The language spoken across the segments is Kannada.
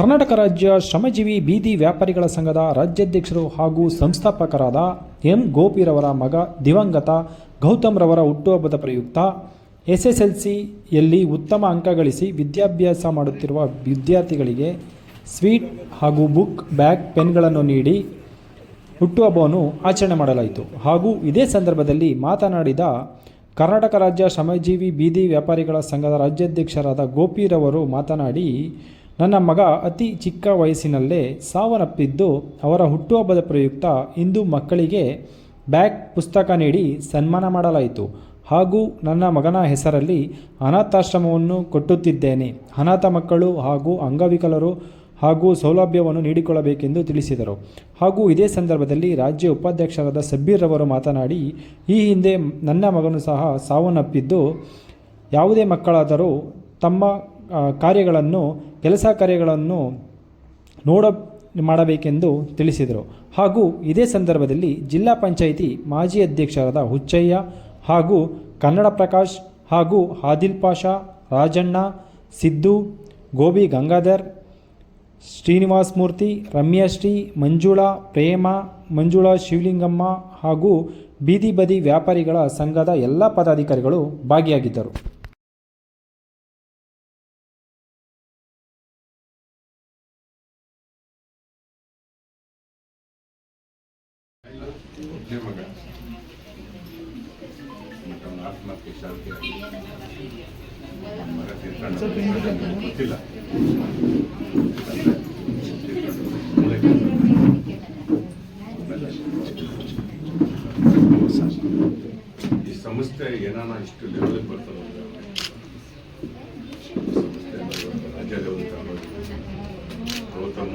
ಕರ್ನಾಟಕ ರಾಜ್ಯ ಶ್ರಮಜೀವಿ ಬೀದಿ ವ್ಯಾಪಾರಿಗಳ ಸಂಘದ ರಾಜ್ಯಾಧ್ಯಕ್ಷರು ಹಾಗೂ ಸಂಸ್ಥಾಪಕರಾದ ಎಂ ಗೋಪಿರವರ ಮಗ ದಿವಂಗತ ಗೌತಮ್ ರವರ ಹುಟ್ಟುಹಬ್ಬದ ಪ್ರಯುಕ್ತ ಎಸ್ಎಸ್ಎಲ್ಸಿಯಲ್ಲಿ ಉತ್ತಮ ಅಂಕ ಗಳಿಸಿ ವಿದ್ಯಾಭ್ಯಾಸ ಮಾಡುತ್ತಿರುವ ವಿದ್ಯಾರ್ಥಿಗಳಿಗೆ ಸ್ವೀಟ್ ಹಾಗೂ ಬುಕ್, ಬ್ಯಾಗ್, ಪೆನ್ಗಳನ್ನು ನೀಡಿ ಹುಟ್ಟುಹಬ್ಬವನ್ನು ಆಚರಣೆ ಮಾಡಲಾಯಿತು. ಹಾಗೂ ಇದೇ ಸಂದರ್ಭದಲ್ಲಿ ಮಾತನಾಡಿದ ಕರ್ನಾಟಕ ರಾಜ್ಯ ಶ್ರಮಜೀವಿ ಬೀದಿ ವ್ಯಾಪಾರಿಗಳ ಸಂಘದ ರಾಜ್ಯಾಧ್ಯಕ್ಷರಾದ ಗೋಪಿರವರು ಮಾತನಾಡಿ ನನ್ನ ಮಗ ಅತಿ ಚಿಕ್ಕ ವಯಸ್ಸಿನಲ್ಲೇ ಸಾವನ್ನಪ್ಪಿದ್ದು ಅವರ ಹುಟ್ಟುಹಬ್ಬದ ಪ್ರಯುಕ್ತ ಇಂದು ಮಕ್ಕಳಿಗೆ ಬ್ಯಾಗ್, ಪುಸ್ತಕ ನೀಡಿ ಸನ್ಮಾನ ಮಾಡಲಾಯಿತು. ಹಾಗೂ ನನ್ನ ಮಗನ ಹೆಸರಲ್ಲಿ ಅನಾಥಾಶ್ರಮವನ್ನು ಕೊಟ್ಟುತ್ತಿದ್ದೇನೆ. ಅನಾಥ ಮಕ್ಕಳು ಹಾಗೂ ಅಂಗವಿಕಲರು ಹಾಗೂ ಸೌಲಭ್ಯವನ್ನು ನೀಡಿಕೊಳ್ಳಬೇಕೆಂದು ತಿಳಿಸಿದರು. ಹಾಗೂ ಇದೇ ಸಂದರ್ಭದಲ್ಲಿ ರಾಜ್ಯ ಉಪಾಧ್ಯಕ್ಷರಾದ ಸಬ್ಬೀರ್ ರವರು ಮಾತನಾಡಿ, ಈ ಹಿಂದೆ ನನ್ನ ಮಗನು ಸಹ ಸಾವನ್ನಪ್ಪಿದ್ದು ಯಾವುದೇ ಮಕ್ಕಳಾದರೂ ತಮ್ಮ ಕಾರ್ಯಗಳನ್ನು ಕೆಲಸ ಕಾರ್ಯಗಳನ್ನು ನೋಡ ಮಾಡಬೇಕೆಂದು ತಿಳಿಸಿದರು. ಹಾಗೂ ಇದೇ ಸಂದರ್ಭದಲ್ಲಿ ಜಿಲ್ಲಾ ಪಂಚಾಯಿತಿ ಮಾಜಿ ಅಧ್ಯಕ್ಷರಾದ ಹುಚ್ಚಯ್ಯ ಹಾಗೂ ಕನ್ನಡ ಪ್ರಕಾಶ್ ಹಾಗೂ ಆದಿಲ್ ಪಾಷಾ, ರಾಜಣ್ಣ, ಸಿದ್ದು, ಗೋಬಿ ಗಂಗಾಧರ್, ಶ್ರೀನಿವಾಸ್ ಮೂರ್ತಿ ರಮ್ಯಾಶ್ರೀ ಮಂಜುಳಾ, ಪ್ರೇಮ, ಮಂಜುಳಾ ಶಿವಲಿಂಗಮ್ಮ ಹಾಗೂ ಬೀದಿ ಬದಿ ವ್ಯಾಪಾರಿಗಳ ಸಂಘದ ಎಲ್ಲ ಪದಾಧಿಕಾರಿಗಳು ಭಾಗಿಯಾಗಿದ್ದರು. ಮಗ ಮತ್ತು ಅವನ ಆತ್ಮಕ್ಕೆ ಶಾಂತಿ ಆಗಲಿ. ಅವ್ನ ಮಗ ತೀರ್ಕೊಂಡ ಗೊತ್ತಿಲ್ಲ ಈ ಸಂಸ್ಥೆ ಏನಾನ ಇಷ್ಟು ಲೆವೆಲ್ಗೆ ಬರ್ತದೆ ಸಂಸ್ಥೆ ರಾಜ್ಯ ಲೆವೆಲ್ ತಗೊಂಡು ಗೌತಮ್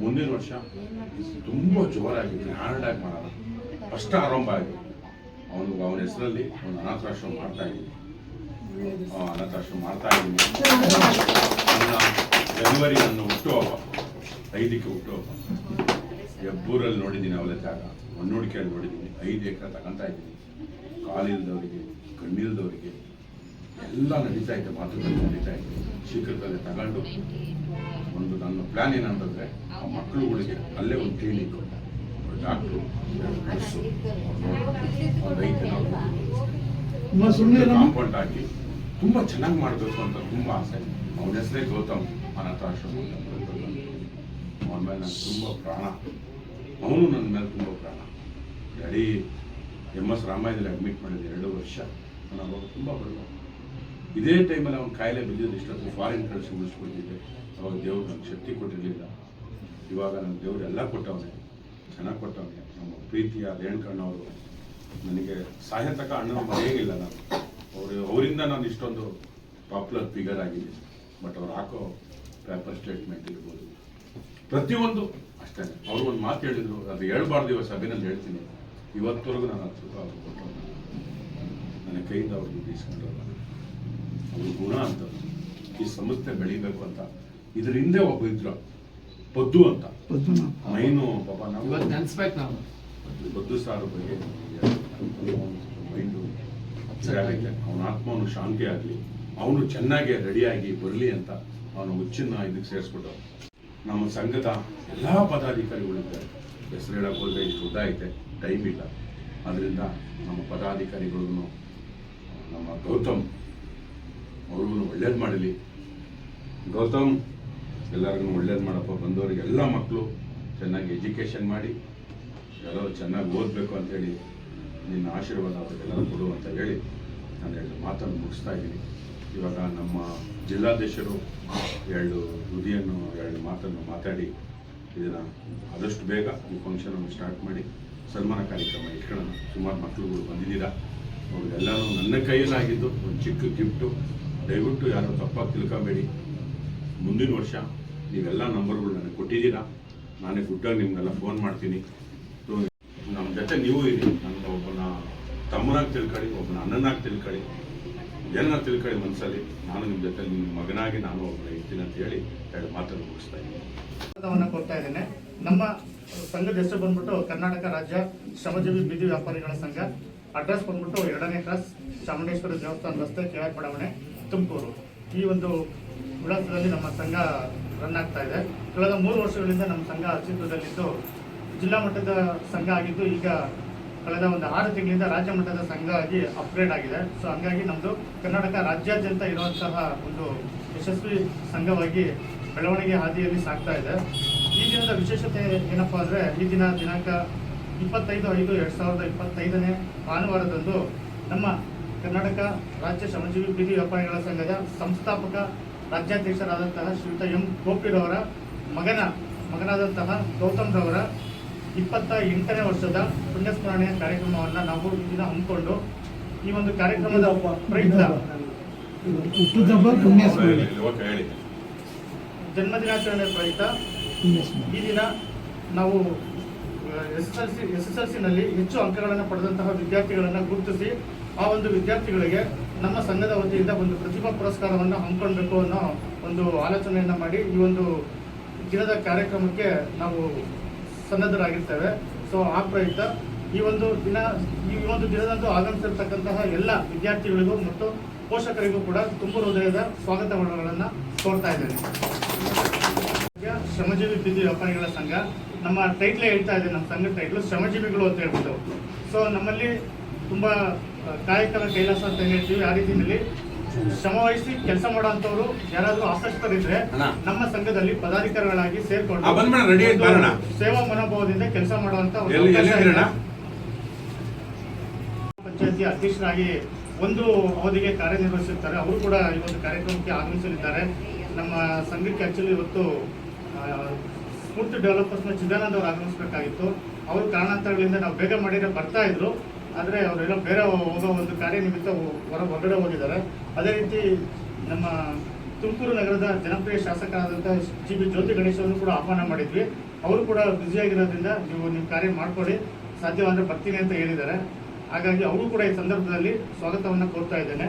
ಮುಂದಿನ ವರ್ಷ ತುಂಬ ಜೋರಾಗಿ ಗ್ರ್ಯಾಂಡಾಗಿ ಮಾಡೋಣ ಫಸ್ಟ್ ಆರಂಭ ಆಗಿದೆ ಅವನು ಅವನ ಹೆಸರಲ್ಲಿ ಅವನು ಅನಾಥಾಶ್ರಮ ಮಾಡ್ತಾ ಇದ್ದೀನಿ. ಅನಾಥಾಶ್ರಮ ಮಾಡ್ತಾ ಇದ್ದೀನಿ. ಜನವರಿ ನನ್ನ ಹುಟ್ಟುಹಬ್ಬ ಐದಕ್ಕೆ ಹುಟ್ಟುಹಬ್ಬ ಹೆಬ್ಬೂರಲ್ಲಿ ನೋಡಿದ್ದೀನಿ ಅವಳ ಜಾಗ. ಮಣ್ಣುಡಿಕೆಯಲ್ಲಿ ನೋಡಿದ್ದೀನಿ. ಐದು ಎಕರೆ ತಗೊಂತಾ ಇದ್ದೀನಿ. ಕಾಲಿಲ್ದವರಿಗೆ, ಕಣ್ಣಿಲ್ದವರಿಗೆ ಎಲ್ಲ ನಡೀತಾ ಇದೆ ಮಾತುಕತೆ ನಡೀತಾ ಇದೆ ಶೀಘ್ರದಲ್ಲೇ ತಗೊಂಡು ಪ್ಲಾನ್ ಏನಂತಂದ್ರೆ ಆ ಮಕ್ಕಳುಗಳಿಗೆ ಅಲ್ಲೇ ಒಂದು ಕ್ಲಿನಿಕ್ ಡಾಕ್ಟ್ರು ಕಾಂಪೌಂಡ್ ಹಾಕಿ ತುಂಬ ಚೆನ್ನಾಗಿ ಮಾಡಬೇಕು ಅಂತ ತುಂಬ ಆಸೆ. ಅವನ ಹೆಸರೇ ಗೌತಮ್ ಅನಾಥಾಶ್ರಮ ಅವನ ಮೇಲೆ ನನಗೆ ತುಂಬ ಪ್ರಾಣ. ಅವನು ನನ್ನ ಮೇಲೆ ತುಂಬ ಪ್ರಾಣ. ಡ್ಯಾಡಿ ಎಂ ಎಸ್ ರಾಮಾಯಣದಲ್ಲಿ ಅಡ್ಮಿಟ್ ಮಾಡಿದ್ದೆ ಎರಡು ವರ್ಷ ನಾನು ಅವಾಗ ತುಂಬ ಬಡವ ಇದೇ ಟೈಮಲ್ಲಿ ಅವ್ನ ಕಾಯಿಲೆ ಬಿದ್ದಿದ್ದು ಇಷ್ಟೊತ್ತು ಫಾರಿನ್ ಕಳಿಸಿ ಉಳಿಸ್ಕೊಳ್ತಿದ್ದೆ. ಅವಾಗ ದೇವ್ರು ನನಗೆ ಶಕ್ತಿ ಕೊಟ್ಟಿರಲಿಲ್ಲ. ಇವಾಗ ನನ್ನ ದೇವ್ರು ಎಲ್ಲ ಕೊಟ್ಟವನೇ. ಚೆನ್ನಾಗಿ ಕೊಟ್ಟವನೇ. ನಮ್ಮ ಪ್ರೀತಿಯ ರೇಣುಕಣ್ಣವರು ನನಗೆ ಸಾಯತಕ ಅಣ್ಣನ ಮರೆಯಂಗಿಲ್ಲ ನಾನು. ಅವರು ಅವರಿಂದ ನಾನು ಇಷ್ಟೊಂದು ಪಾಪ್ಯುಲರ್ ಫಿಗರ್ ಆಗಿದೆ ಬಟ್ ಅವ್ರು ಹಾಕೋ ಪೇಪರ್ ಸ್ಟೇಟ್ಮೆಂಟ್ ಇರ್ಬೋದು. ಪ್ರತಿಯೊಂದು ಅಷ್ಟೇ. ಅವರು ಒಂದು ಮಾತು ಹೇಳಿದ್ರು. ಅದು ಹೇಳ್ಬಾರ್ದು ಇವಾಗ ಸಭೆನಲ್ಲಿ ಹೇಳ್ತೀನಿ. ಇವತ್ತವರೆಗೂ ನಾನು ಹತ್ತು ರೂಪಾಯಿ ಕೊಟ್ಟವನು. ನನ್ನ ಕೈಯಿಂದ ಅವ್ರಿಗೆ ಬೀಸ್ಕೊಂಡಲ್ಲ ಅವ್ರ ಗುಣ ಅಂತ. ಈ ಸಂಸ್ಥೆ ಬೆಳಿಬೇಕು ಅಂತ. ಇದ್ರ ಹಿಂದೆ ಒಬ್ಬ ಇದ್ರು. ಪದ್ದು ಅಂತ. ಮೈನು ಪಾಪ ನಾವು ನೆನ್ಸ್ಬೇಕು ನಾವು. ಬದ್ದು ಸಾರು ಬಗ್ಗೆ ಮೈಂಡು ಅವನ ಆತ್ಮವನ್ನು ಶಾಂತಿ ಆಗಲಿ. ಅವನು ಚೆನ್ನಾಗಿ ರೆಡಿಯಾಗಿ ಬರಲಿ ಅಂತ ಅವನು ಹುಚ್ಚನ್ನ ಇದಕ್ಕೆ ಸೇರಿಸ್ಬಿಟ್ಟು ನಮ್ಮ ಸಂಘದ ಎಲ್ಲ ಪದಾಧಿಕಾರಿಗಳಿದ್ದಾರೆ. ಹೆಸರು ಹೇಳಕ್ಕೆ ಹೋದ್ರೆ ಇಷ್ಟು ಉದ್ದ ಐತೆ. ಟೈಮ್ ಇಲ್ಲ. ಅದರಿಂದ ನಮ್ಮ ಪದಾಧಿಕಾರಿಗಳಿಗೂ ನಮ್ಮ ಗೌತಮ್ ಅವ್ರಿಗೂ ಒಳ್ಳೇದು ಮಾಡಲಿ. ಗೌತಮ್ ಎಲ್ಲರಿಗೂ ಒಳ್ಳೇದು ಮಾಡಪ್ಪ, ಬಂದವರಿಗೆ ಎಲ್ಲ ಮಕ್ಕಳು ಚೆನ್ನಾಗಿ ಎಜುಕೇಷನ್ ಮಾಡಿ, ಎಲ್ಲರೂ ಚೆನ್ನಾಗಿ ಓದಬೇಕು ಅಂತೇಳಿ ನಿನ್ನ ಆಶೀರ್ವಾದ ಅವರಿಗೆಲ್ಲರೂ ಕೊಡು ಅಂತ ಹೇಳಿ ನಾನು ಎರಡು ಮಾತನ್ನು ಮುಗಿಸ್ತಾ ಇದ್ದೀನಿ. ಇವಾಗ ನಮ್ಮ ಜಿಲ್ಲಾಧ್ಯಕ್ಷರು ಎರಡು ಹುದಿಯನ್ನು ಎರಡು ಮಾತನ್ನು ಮಾತಾಡಿ, ಇದನ್ನು ಆದಷ್ಟು ಬೇಗ ಈ ಫಂಕ್ಷನನ್ನು ಸ್ಟಾರ್ಟ್ ಮಾಡಿ, ಸನ್ಮಾನ ಕಾರ್ಯಕ್ರಮ ಇಟ್ಕೊಳ್ಳೋಣ. ಸುಮಾರು ಮಕ್ಕಳುಗಳು ಬಂದಿದ್ದೀರಾ? ಅವರಿಗೆಲ್ಲರೂ ನನ್ನ ಕೈಯಲ್ಲಾಗಿದ್ದು ಒಂದು ಚಿಕ್ಕ ಗಿಫ್ಟು ದಯವಿಟ್ಟು ಯಾರು ತಪ್ಪಾಗಿ ತಿಳ್ಕೊಬೇಡಿ. ಮುಂದಿನ ವರ್ಷ ನೀವೆಲ್ಲ ನಂಬರ್ಗಳು ನನಗೆ ಕೊಟ್ಟಿದ್ದೀರಾ? ನಾನೇ ಗುಡ್ಡಾಗಿ ನಿಮಗೆಲ್ಲ ಫೋನ್ ಮಾಡ್ತೀನಿ. ನಮ್ಮ ಜೊತೆ ನೀವು ಇರಿ. ನನ್ನ ಒಬ್ಬನ ತಮ್ಮನಾಗಿ ತಿಳ್ಕೊಳ್ಳಿ ಒಬ್ಬನ ಅಣ್ಣನಾಗಿ ತಿಳ್ಕೊಳ್ಳಿ ಏನಾರು ತಿಳ್ಕೊಳ್ಳಿ ಮನಸ್ಸಲ್ಲಿ ನಾನು ನಿಮ್ಮ ಜೊತೆ ನಿಮ್ಮ ಮಗನಾಗಿ ನಾನು ಒಬ್ಬನ ಇರ್ತೀನಿ ಅಂತ ಹೇಳಿ ಎರಡು ಮಾತನ್ನು ಮುಗಿಸ್ತಾ ಇದ್ದೀನಿ. ಕೊಡ್ತಾ ಇದ್ದೇನೆ. ನಮ್ಮ ಸಂಘದ ಹೆಸರು ಬಂದ್ಬಿಟ್ಟು ಕರ್ನಾಟಕ ರಾಜ್ಯ ಶ್ರಮಜೀವಿ ಬೀದಿ ವ್ಯಾಪಾರಿಗಳ ಸಂಘ. ಅಡ್ರೆಸ್ ಬಂದ್ಬಿಟ್ಟು ಎರಡನೇ ಕ್ರಾಸ್ ಚಾಮುಂಡೇಶ್ವರ ದೇವಸ್ಥಾನ ರಸ್ತೆ ಕೆಳಗೆ ಬಡಾವಣೆ ತುಮಕೂರು. ಈ ಒಂದು ವಿಳಾಸದಲ್ಲಿ ನಮ್ಮ ಸಂಘ ರನ್ ಆಗ್ತಾ ಇದೆ. ಕಳೆದ ಮೂರು ವರ್ಷಗಳಿಂದ ನಮ್ಮ ಸಂಘ ಅಸ್ತಿತ್ವದಲ್ಲಿದ್ದು, ಜಿಲ್ಲಾ ಮಟ್ಟದ ಸಂಘ ಆಗಿದ್ದು ಈಗ ಕಳೆದ ಒಂದು ಆರು ತಿಂಗಳಿಂದ ರಾಜ್ಯ ಮಟ್ಟದ ಸಂಘ ಆಗಿ ಅಪ್ಗ್ರೇಡ್ ಆಗಿದೆ. ಸೊ ಹಂಗಾಗಿ ನಮ್ಮದು ಕರ್ನಾಟಕ ರಾಜ್ಯಾದ್ಯಂತ ಇರುವಂತಹ ಒಂದು ಯಶಸ್ವಿ ಸಂಘವಾಗಿ ಬೆಳವಣಿಗೆ ಹಾದಿಯಲ್ಲಿ ಸಾಗ್ತಾ ಇದೆ. ಈ ದಿನದ ವಿಶೇಷತೆ ಏನಪ್ಪಾ ಅಂದ್ರೆ, ಈ ದಿನ ದಿನಾಂಕ ಇಪ್ಪತ್ತೈದು ಐದು ಎರಡು ಸಾವಿರದ ಇಪ್ಪತ್ತೈದನೇ ಭಾನುವಾರದಂದು ನಮ್ಮ ಕರ್ನಾಟಕ ರಾಜ್ಯ ಶ್ರಮಜೀವಿ ಬೀದಿ ವ್ಯಾಪಾರಿಗಳ ಸಂಘದ ಸಂಸ್ಥಾಪಕ ರಾಜ್ಯಾಧ್ಯಕ್ಷರಾದಂತಹ ಶ್ರೀಯುತ ಎಂ ಗೋಪಿರವರ ಮಗನ ಮಗನಾದಂತಹ ಗೌತಮ್ ರವರ ಇಪ್ಪತ್ತ ಎಂಟನೇ ವರ್ಷದ ಪುಣ್ಯಸ್ಮರಣೆಯ ಕಾರ್ಯಕ್ರಮವನ್ನು ನಾವು ಇಂದಿನ ದಿನ ಹಮ್ಮಿಕೊಂಡು ಈ ಒಂದು ಕಾರ್ಯಕ್ರಮದ ಪ್ರಯುಕ್ತ ಜನ್ಮದಿನಾಚರಣೆ ಪ್ರಯುಕ್ತ ಈ ದಿನ ನಾವು S S L C S S L ಸಿನಲ್ಲಿ ಹೆಚ್ಚು ಅಂಕಗಳನ್ನು ಪಡೆದಂತಹ ವಿದ್ಯಾರ್ಥಿಗಳನ್ನು ಗುರುತಿಸಿ ಆ ಒಂದು ವಿದ್ಯಾರ್ಥಿಗಳಿಗೆ ನಮ್ಮ ಸಂಘದ ವತಿಯಿಂದ ಒಂದು ಪ್ರತಿಭಾ ಪುರಸ್ಕಾರವನ್ನು ಹಮ್ಮಿಕೊಳ್ಬೇಕು ಅನ್ನೋ ಒಂದು ಆಲೋಚನೆಯನ್ನು ಮಾಡಿ ಈ ಒಂದು ದಿನದ ಕಾರ್ಯಕ್ರಮಕ್ಕೆ ನಾವು ಸನ್ನದ್ಧರಾಗಿರ್ತೇವೆ. ಸೊ ಆ ಪ್ರಯುಕ್ತ ಈ ಒಂದು ದಿನ, ಈ ಒಂದು ದಿನದಂದು ಆಗಮಿಸಿರ್ತಕ್ಕಂತಹ ಎಲ್ಲ ವಿದ್ಯಾರ್ಥಿಗಳಿಗೂ ಮತ್ತು ಪೋಷಕರಿಗೂ ಕೂಡ ತುಂಬ ಹೃದಯದ ಸ್ವಾಗತಗಳನ್ನು ಕೋರ್ತಾ ಇದ್ದೇನೆ. ಶ್ರಮಜೀವಿ ಬೀದಿ ವ್ಯಾಪಾರಿಗಳ ಸಂಘ, ನಮ್ಮ ಟೈಟ್ಲೇ ಹೇಳ್ತಾ ಇದೆ, ನಮ್ಮ ಸಂಘದ ಟೈಟ್ಲು ಶ್ರಮಜೀವಿಗಳು ಅಂತ ಹೇಳ್ಬಿಟ್ಟು. ಸೊ ನಮ್ಮಲ್ಲಿ ತುಂಬಾ ಕಾಯಕರ ಕಾಯಕದ ಕೈಲಾಸ ಅಂತ ಹೇಳ್ತೀವಿ. ಆ ರೀತಿಯಲ್ಲಿ ಶ್ರಮವಹಿಸಿ ಕೆಲಸ ಮಾಡುವಂತವ್ರು ಯಾರಾದ್ರೂ ಆಸಕ್ತರಿದ್ರೆ. ನಮ್ಮ ಸಂಘದಲ್ಲಿ ಪದಾಧಿಕಾರಿಗಳಾಗಿ ಸೇರ್ಕೊಂಡು. ಸೇವಾ ಮನೋಭಾವದಿಂದ ಕೆಲಸ ಮಾಡುವಂತ ಪಂಚಾಯತಿ ಅಧ್ಯಕ್ಷರಾಗಿ ಒಂದು ಅವಧಿಗೆ ಕಾರ್ಯನಿರ್ವಹಿಸುತ್ತಾರೆ. ಅವರು ಕೂಡ ಈ ಒಂದು ಕಾರ್ಯಕ್ರಮಕ್ಕೆ ಆಗಮಿಸಲಿದ್ದಾರೆ. ನಮ್ಮ ಸಂಘಕ್ಕೆ ಆಕ್ಚುಲಿ ಇವತ್ತು ಸ್ಫೂರ್ತಿ ಡೆವಲಪರ್ಸ್ನ ಚಿದಾನಂದ್ ಅವರು ಆಗಮಿಸಬೇಕಾಗಿತ್ತು. ಅವ್ರ ಕಾರಣಾಂತರಗಳಿಂದ ನಾವು ಬೇಗ ಮಾಡಿದ್ರೆ ಬರ್ತಾ ಇದ್ರು. ಆದರೆ ಅವರೆಲ್ಲ ಬೇರೆ ಹೋಗೋ ಒಂದು ಕಾರ್ಯನಿಮಿತ್ತ ಹೊರ ಹೊರಗಡೆ ಹೋಗಿದ್ದಾರೆ. ಅದೇ ರೀತಿ ನಮ್ಮ ತುಮಕೂರು ನಗರದ ಜನಪ್ರಿಯ ಶಾಸಕರಾದಂಥ ಜಿ ಬಿ ಜ್ಯೋತಿ ಗಣೇಶ್ ಕೂಡ ಆಹ್ವಾನ ಮಾಡಿದ್ವಿ. ಅವರು ಕೂಡ ಬ್ಯುಸಿಯಾಗಿರೋದ್ರಿಂದ ನೀವು ನಿಮ್ಮ ಕಾರ್ಯ ಮಾಡ್ಕೊಳ್ಳಿ. ಸಾಧ್ಯವಾದರೆ ಬರ್ತೀನಿ ಅಂತ ಹೇಳಿದ್ದಾರೆ. ಹಾಗಾಗಿ ಅವರು ಕೂಡ ಈ ಸಂದರ್ಭದಲ್ಲಿ ಸ್ವಾಗತವನ್ನು ಕೋರ್ತಾ ಇದ್ದೇನೆ.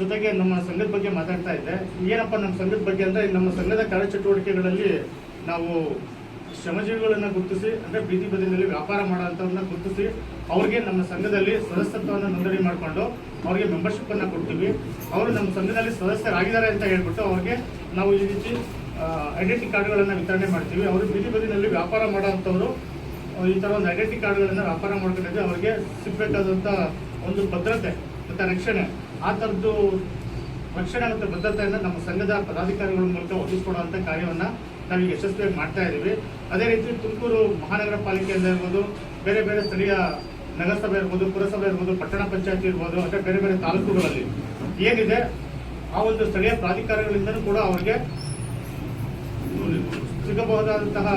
ಜೊತೆಗೆ ನಮ್ಮ ಸಂಘದ ಬಗ್ಗೆ ಮಾತಾಡ್ತಾ ಇದ್ದೆ. ಏನಪ್ಪ ನಮ್ಮ ಸಂಘದ ಬಗ್ಗೆ ಅಂದ್ರೆ ನಮ್ಮ ಸಂಘದ ಕಾರ್ಯಚಟುವಟಿಕೆಗಳಲ್ಲಿ ನಾವು ಶ್ರಮಜೀವಿಗಳನ್ನ ಗುರುತಿಸಿ, ಅಂದ್ರೆ ಬೀದಿ ಬದಿನಲ್ಲಿ ವ್ಯಾಪಾರ ಮಾಡೋಂಥವ್ರನ್ನ ಗುರುತಿಸಿ, ಅವ್ರಿಗೆ ನಮ್ಮ ಸಂಘದಲ್ಲಿ ಸದಸ್ಯತ್ವವನ್ನು ನೋಂದಣಿ ಮಾಡಿಕೊಂಡು ಅವ್ರಿಗೆ ಮೆಂಬರ್ಶಿಪ್ ಅನ್ನ ಕೊಡ್ತೀವಿ. ಅವರು ನಮ್ಮ ಸಂಘದಲ್ಲಿ ಸದಸ್ಯರಾಗಿದ್ದಾರೆ ಅಂತ ಹೇಳ್ಬಿಟ್ಟು ಅವ್ರಿಗೆ ನಾವು ಈ ರೀತಿ ಐಡೆಂಟಿ ಕಾರ್ಡ್ಗಳನ್ನ ವಿತರಣೆ ಮಾಡ್ತೀವಿ. ಅವರು ಬೀದಿ ಬದಿನಲ್ಲಿ ವ್ಯಾಪಾರ ಮಾಡೋಂಥವ್ರು ಈ ತರ ಒಂದು ಐಡೆಂಟಿ ಕಾರ್ಡ್ಗಳನ್ನ ವ್ಯಾಪಾರ ಮಾಡ್ಕೊಂಡಿದ್ರೆ ಅವರಿಗೆ ಸಿಗ್ಬೇಕಾದಂತ ಒಂದು ಭದ್ರತೆ ಮತ್ತೆ ರಕ್ಷಣೆ, ಆ ಥರದ್ದು ರಕ್ಷಣೆ ಮತ್ತು ಭದ್ರತೆಯನ್ನು ನಮ್ಮ ಸಂಘದ ಪದಾಧಿಕಾರಿಗಳ ಮೂಲಕ ಒದಗಿಸ್ಕೊಡುವಂಥ ಕಾರ್ಯವನ್ನ ನಾವೀಗ ಯಶಸ್ವಿಯಾಗಿ ಮಾಡ್ತಾ ಇದ್ದೀವಿ. ಅದೇ ರೀತಿ ತುಮಕೂರು ಮಹಾನಗರ ಪಾಲಿಕೆಯಿಂದ ಇರ್ಬೋದು ಬೇರೆ ಬೇರೆ ಸ್ಥಳೀಯ ನಗರಸಭೆ ಇರ್ಬೋದು, ಪುರಸಭೆ ಇರ್ಬೋದು, ಪಟ್ಟಣ ಪಂಚಾಯತಿ ಇರ್ಬೋದು, ಅಥವಾ ಬೇರೆ ಬೇರೆ ತಾಲೂಕುಗಳಲ್ಲಿ ಏನಿದೆ, ಆ ಒಂದು ಸ್ಥಳೀಯ ಪ್ರಾಧಿಕಾರಗಳಿಂದಲೂ ಕೂಡ ಅವರಿಗೆ ಸಿಗಬಹುದಾದಂತಹ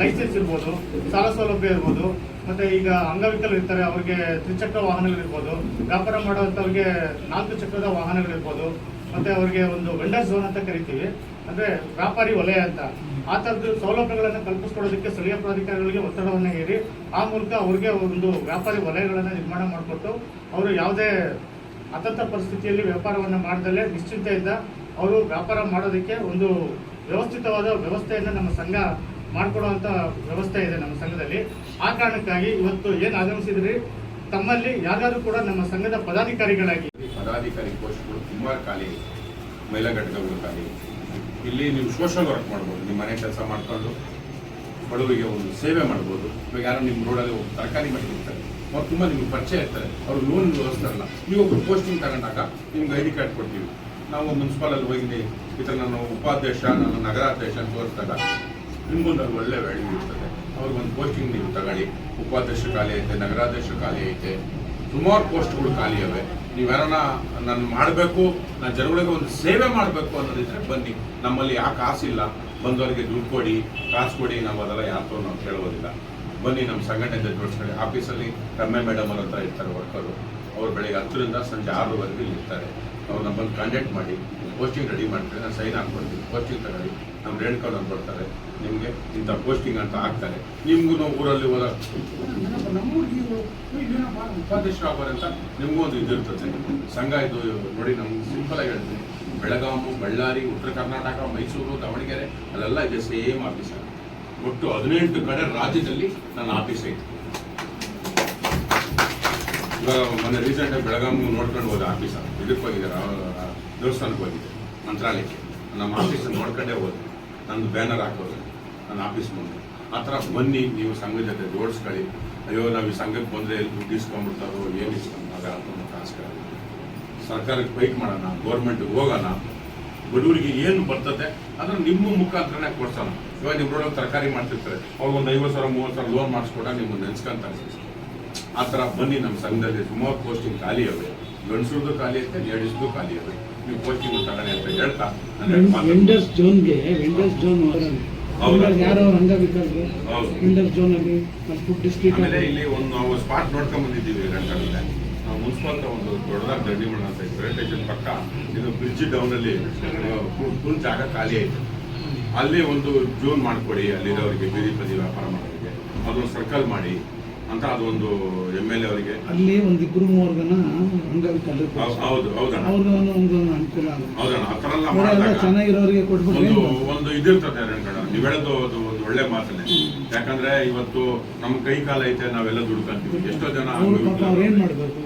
ಲೈಸೆನ್ಸ್ ಇರ್ಬೋದು, ಸಾಲ ಸೌಲಭ್ಯ ಇರ್ಬೋದು, ಮತ್ತೆ ಈಗ ಅಂಗವಿಕಲರು ಇರ್ತಾರೆ, ಅವ್ರಿಗೆ ತ್ರಿಚಕ್ರ ವಾಹನಗಳಿರ್ಬೋದು ವ್ಯಾಪಾರ ಮಾಡುವಂಥವ್ರಿಗೆ ನಾಲ್ಕು ಚಕ್ರದ ವಾಹನಗಳಿರ್ಬೋದು ಮತ್ತೆ ಅವ್ರಿಗೆ ಒಂದು ವೆಂಡರ್ ಝೋನ್ ಅಂತ ಕರಿತೀವಿ. ಅಂದ್ರೆ ವ್ಯಾಪಾರಿ ವಲಯ ಅಂತ ಆ ಥರದ್ದು ಸೌಲಭ್ಯಗಳನ್ನು ಕಲ್ಪಿಸ್ಕೊಳ್ಳೋದಕ್ಕೆ ಸ್ಥಳೀಯ ಪ್ರಾಧಿಕಾರಗಳಿಗೆ ಒತ್ತಡವನ್ನು ಹೇರಿ, ಆ ಮೂಲಕ ಅವ್ರಿಗೆ ಒಂದು ವ್ಯಾಪಾರಿ ವಲಯಗಳನ್ನು ನಿರ್ಮಾಣ ಮಾಡಿಕೊಟ್ಟು ಅವರು ಯಾವುದೇ ಅತಂತ ಪರಿಸ್ಥಿತಿಯಲ್ಲಿ ವ್ಯಾಪಾರವನ್ನು ಮಾಡದಲ್ಲೇ ನಿಶ್ಚಿಂತೆಯಿಂದ ಅವರು ವ್ಯಾಪಾರ ಮಾಡೋದಕ್ಕೆ ಒಂದು ವ್ಯವಸ್ಥಿತವಾದ ವ್ಯವಸ್ಥೆಯನ್ನು ನಮ್ಮ ಸಂಘ ಮಾಡಿಕೊಡುವಂಥ ವ್ಯವಸ್ಥೆ ಇದೆ ನಮ್ಮ ಸಂಘದಲ್ಲಿ ಆ ಕಾರಣಕ್ಕಾಗಿ ಇವತ್ತು ಏನು ಆಗಮಿಸಿದ್ರಿ ತಮ್ಮಲ್ಲಿ ಯಾರಾದರೂ ಕೂಡ ನಮ್ಮ ಸಂಘದ ಪದಾಧಿಕಾರಿಗಳಾಗಿ ಪದಾಧಿಕಾರಿ ಕೋಶಗಳು ತುಂಬ ಖಾಲಿ. ಮಹಿಳಾ ಘಟಕಗಳು ಖಾಲಿ. ಇಲ್ಲಿ ನೀವು ಸೋಷಲ್ ವರ್ಕ್ ಮಾಡ್ಬೋದು, ನಿಮ್ಮ ಮನೆ ಕೆಲಸ ಮಾಡಿಕೊಂಡು ಬಡವರಿಗೆ ಒಂದು ಸೇವೆ ಮಾಡ್ಬೋದು. ಇವಾಗ ಯಾರೋ ನಿಮ್ಮ ರೋಡಲ್ಲಿ ಒಬ್ಬ ತರಕಾರಿ ಮಾಡಿರ್ತಾರೆ ಅವ್ರು ತುಂಬ ನಿಮ್ಗೆ ಪರಿಚಯ ಇರ್ತಾರೆ, ಅವ್ರು ಲೋನ್ ವ್ಯವಸ್ಥೆಲ್ಲ ನೀವು ಒಬ್ಬರು ಪೋಸ್ಟಿಂಗ್ ತಗೊಂಡಾಗ ನಿಮ್ಗೆ ಐ ಡಿ ಕಾರ್ಡ್ ಕೊಡ್ತೀವಿ. ನಾವು ಮುನ್ಸಿಪಾಲಲ್ಲಿ ಹೋಗಿ ಈ ಥರ ನಾನು ಉಪಾಧ್ಯಕ್ಷ ನಾನು ನಗರಾಧ್ಯಕ್ಷ ಅಂತ ತೋರಿಸಿದಾಗ ನಿಮ್ಗೊಂದು ಅದು ಒಳ್ಳೆ ವ್ಯಾಲ್ಯೂ ಇರ್ತದೆ. ಅವ್ರಿಗೊಂದು ಪೋಸ್ಟಿಂಗ್ ನೀವು ತಗೊಳ್ಳಿ. ಉಪಾಧ್ಯಕ್ಷ ಖಾಲಿ ಐತೆ, ನಗರಾಧ್ಯಕ್ಷ ಖಾಲಿ ಐತೆ. ಸುಮಾರು ಪೋಸ್ಟ್ಗಳು ಖಾಲಿ ಇವೆ. ನೀವ್ಯಾರನ್ನ ನಾನು ಮಾಡಬೇಕು, ನಾನು ಜನಗಳಿಗೆ ಒಂದು ಸೇವೆ ಮಾಡಬೇಕು ಅನ್ನೋದಿದ್ರೆ ಬನ್ನಿ. ನಮ್ಮಲ್ಲಿ ಯಾಕೆ ಕಾಸಿಲ್ಲ. ಬಂದವರಿಗೆ ದುಡ್ಡು ಕೊಡಿ, ಕಾಸು ಕೊಡಿ, ನಾವು ಅದೆಲ್ಲ ಯಾರು ನಾವು ಕೇಳೋದಿಲ್ಲ. ಬನ್ನಿ, ನಮ್ಮ ಸಂಘಟನೆ ಜೋಡಿಸ್ಕೊಳ್ಳಿ ಆಫೀಸಲ್ಲಿ ರಮ್ಯ ಮೇಡಮ್ ಅವ್ರ ಹತ್ರ ಇರ್ತಾರೆ ವರ್ಕರು ಅವ್ರು ಬೆಳಗ್ಗೆ ಹತ್ತರಿಂದ ಸಂಜೆ ಆರುವರೆಗೂ ಇರ್ತಾರೆ. ಅವ್ರು ನಮ್ಮನ್ನು ಕಾಂಟ್ಯಾಕ್ಟ್ ಮಾಡಿ ಪೋಸ್ಟಿಂಗ್ ರೆಡಿ ಮಾಡ್ತಾರೆ. ನಾನು ಸೈನ್ ಹಾಕ್ಕೊಡ್ತೀನಿ. ಪೋಸ್ಟಿಂಗ್ ತಗೊಳ್ಳಿ. ನಮ್ಮ ರೇಣುಕಾ ಕೊಡ್ತಾರೆ ನಿಮಗೆ ಇಂಥ ಪೋಸ್ಟಿಂಗ್ ಅಂತ ಹಾಕ್ತಾರೆ. ನಿಮಗೂ ನಾವು ಊರಲ್ಲಿ ಹೋದ ನಮ್ಮೂರಿಗೆ ಉಪಾಧ್ಯಕ್ಷರು ಅಂತ ನಿಮಗೂ ಒಂದು ಇದಿರ್ತದೆ ಸಂಘ ಇದು ನೋಡಿ ನಮ್ಗೆ ಸಿಂಪಲ್ ಆಗಿ ಹೇಳ್ತೀನಿ. ಬೆಳಗಾವಿ ಬಳ್ಳಾರಿ, ಉತ್ತರ ಕರ್ನಾಟಕ, ಮೈಸೂರು, ದಾವಣಗೆರೆ, ಅಲ್ಲೆಲ್ಲ ಇದೆ ಸೇಮ್ ಆಫೀಸ್ ಒಟ್ಟು ಹದಿನೆಂಟು ಕಡೆ ರಾಜ್ಯದಲ್ಲಿ ನನ್ನ ಆಫೀಸ್ ಐತೆ. ಇವಾಗ ಮೊನ್ನೆ ರೀಸೆಂಟಾಗಿ ಬೆಳಗಾವಿ ನೋಡ್ಕೊಂಡು ಹೋದ ಆಫೀಸ ಇದಕ್ಕೆ ಹೋಗಿದ್ದಾರೆ ದೇವಸ್ಥಾನಕ್ಕೆ ಹೋಗಿದ್ದೆ, ಮಂತ್ರಾಲಯಕ್ಕೆ. ನಮ್ಮ ಆಫೀಸ್ ನೋಡ್ಕೊಂಡೇ ಹೋದೆ. ನಂದು ಬ್ಯಾನರ್ ಹಾಕೋದು, ನನ್ನ ಆಫೀಸ್ ಮುಂದೆ. ಆ ಥರ ಬನ್ನಿ, ನೀವು ಸಂಘದ ಜೊತೆ ಜೋಡಿಸ್ಕೊಳ್ಳಿ ಅಯ್ಯೋ, ನಾವು ಈ ಸಂಘಕ್ಕೆ ಬಂದರೆ ಎಲ್ಲಿ ದುಡ್ಡು ಇಸ್ಕೊಂಡ್ಬಿಡ್ತಾರೋ, ಏನು ಇಸ್ಕೊಂಡು ಅಂತ ತುಂಬ ಕಾಸ್ಕರ ಸರ್ಕಾರಕ್ಕೆ ಫೈಟ್ ಮಾಡೋಣ ಗೌರ್ಮೆಂಟ್ಗೆ ಹೋಗೋಣ. ಬಡವರಿಗೆ ಏನು ಬರ್ತದೆ, ಅದನ್ನು ನಿಮ್ಮ ಮುಖಾಂತರನೇ ಕೊಡ್ಸೋಣ. ಇವಾಗ ನಿಮ್ಮೊಳಗೆ ತರಕಾರಿ ಮಾಡ್ತಿರ್ತಾರೆ. ಅವ್ರಿಗೆ ಒಂದು ಐವತ್ತು ಸಾವಿರ, ಮೂವತ್ತು ಸಾವಿರ ಲೋನ್ ಮಾಡಿಸ್ಕೊಡ ನಿಮ್ಮನ್ನು ನೆನ್ಸ್ಕೊಂತಾರೆ ಆ ಥರ ಬನ್ನಿ ನಮ್ಮ ಸಂಘದಲ್ಲಿ. ಸುಮಾರು ಪೋಸ್ಟಿಂಗ್ ಖಾಲಿ ಅವೆ ಗಂಡಸ್ರದ್ದು ಖಾಲಿ ಐತೆ ಲೇಡೀಸ್ದು ಖಾಲಿ ಅವೆ ನೀವು ಪೋಸ್ಟಿಂಗ್ ತಗೊಳ್ಳಿ ಅಂತ ಹೇಳ್ತಾ ನನ್ನ ಎರಡು ಮಾತು- ವೆಂಡರ್ಸ್ ಜೋನ್ಗೆ ವೆಂಡರ್ಸ್ ಜೋನ್ ಹೌದಾ? ಯಾರೋ ಅಂಗವಿಕಲರು ಹೌದು. ವೆಂಡರ್ಸ್ ಜೋನ್ ಅಲ್ಲಿ ಫುಡ್ ಡಿಸ್ಟ್ರಿಕ್ಟ್ ಆಮೇಲೆ ಇಲ್ಲಿ ಒಂದು ನಾವು ಸ್ಪಾಟ್ ನೋಡ್ಕೊಂಡ್ ಬಂದಿದ್ದೀವಿ ಗಂಟೆ ನಾವು ಮುನ್ಸಿಪಾಲ್ ಒಂದು ದೊಡ್ಡದಾಗಿ ದಂಡಿ ಮಾಡೋಣ ಅಂತ ರೈಲ್ವೆ ಸ್ಟೇಷನ್ ಪಕ್ಕ. ಇದು ಬ್ರಿಡ್ಜ್ ಡೌನ್ ಅಲ್ಲಿ ಫುಲ್ ಜಾಗ ಖಾಲಿ ಐತೆ. ಅಲ್ಲಿ ಒಂದು ಜೋನ್ ಮಾಡ್ಕೊಡಿ ಅಲ್ಲಿರೋರಿಗೆ ಬೀದಿ ಬದಿ ವ್ಯಾಪಾರ ಮಾಡೋರಿಗೆ. ಅದೊಂದು ಸರ್ಕಲ್ ಮಾಡಿ. ಅಂತ ಅದೊಂದು ಎಂ ಎಲ್ ಎ ಅವರಿಗೆ. ಅಲ್ಲಿ ಒಂದಿಬ್ರು ಮೂರು ಜನ ಹೌ- ಹೌದು ಹೌದಣ್ಣ. ಅವ್ರಿಗೆ ಒಂದು ಒಂದು ಅನುಕೂಲ ಹೌದಣ್ಣ ಆ ಥರ ಎಲ್ಲ ಮಾಡಿದಾಗ ಚೆನ್ನಾಗಿರೋರಿಗೆ ಒಂದು ಒಂದು ಇದಿರ್ತದೆ ರಂಗಣ್ಣ ನೀವು ಹೇಳೋದು ಅದು ಒಂದು ಒಳ್ಳೆ ಮಾತನೆ ಯಾಕಂದ್ರೆ ಇವತ್ತು ನಮ್ಮ ಕೈ ಕಾಲ ಐತೆ ನಾವೆಲ್ಲ ದುಡ್ಕೊಂತೀವಿ. ಎಷ್ಟೋ ಜನ ಅವ್ರೇನ್ ಮಾಡ್ಬೇಕು.